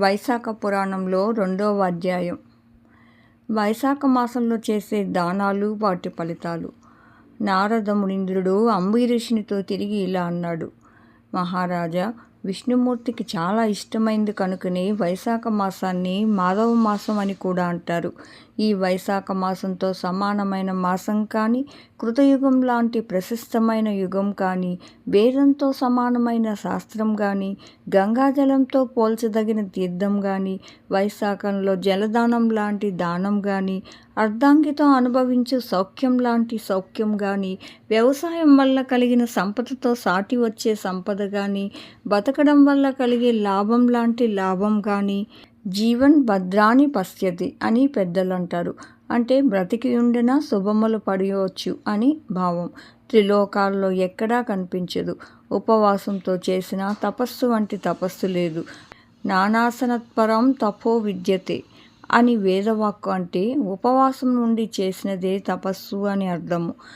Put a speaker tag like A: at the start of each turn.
A: వైశాఖ పురాణంలో రెండవ అధ్యాయం. వైశాఖ మాసంలో చేసే దానాలు వాటి ఫలితాలు. నారదమునింద్రుడు మునీంద్రుడు తిరిగి ఇలా అన్నాడు. మహారాజా విష్ణుమూర్తికి చాలా ఇష్టమైంది కనుకనే వైశాఖ మాసాన్ని మాధవ మాసం అని కూడా అంటారు. ఈ వైశాఖ మాసంతో సమానమైన మాసం కానీ కృతయుగం లాంటి ప్రశస్తమైన యుగం కానీ వేదంతో సమానమైన శాస్త్రం కానీ గంగాజలంతో పోల్చదగిన తీర్థం కానీ వైశాఖంలో జలదానం లాంటి దానం కానీ అర్ధాంగితో అనుభవించు సౌఖ్యం లాంటి సౌఖ్యం కానీ వ్యవసాయం వల్ల కలిగిన సంపదతో సాటి వచ్చే సంపద కానీ బత బ్రతకడం వల్ల కలిగే లాభం లాంటి లాభం కానీ జీవన్ భద్రాని పశ్యతి అని పెద్దలు అంటారు అంటే బ్రతికి ఉండినా శుభములు పడియవచ్చు అని భావం. త్రిలోకాల్లో ఎక్కడా కనిపించదు. ఉపవాసంతో చేసిన తపస్సు వంటి తపస్సు లేదు. నానాసనత్పరం తపో విద్యతే అని వేదవాక్కు అంటే ఉపవాసం నుండి చేసినదే తపస్సు అని అర్థము.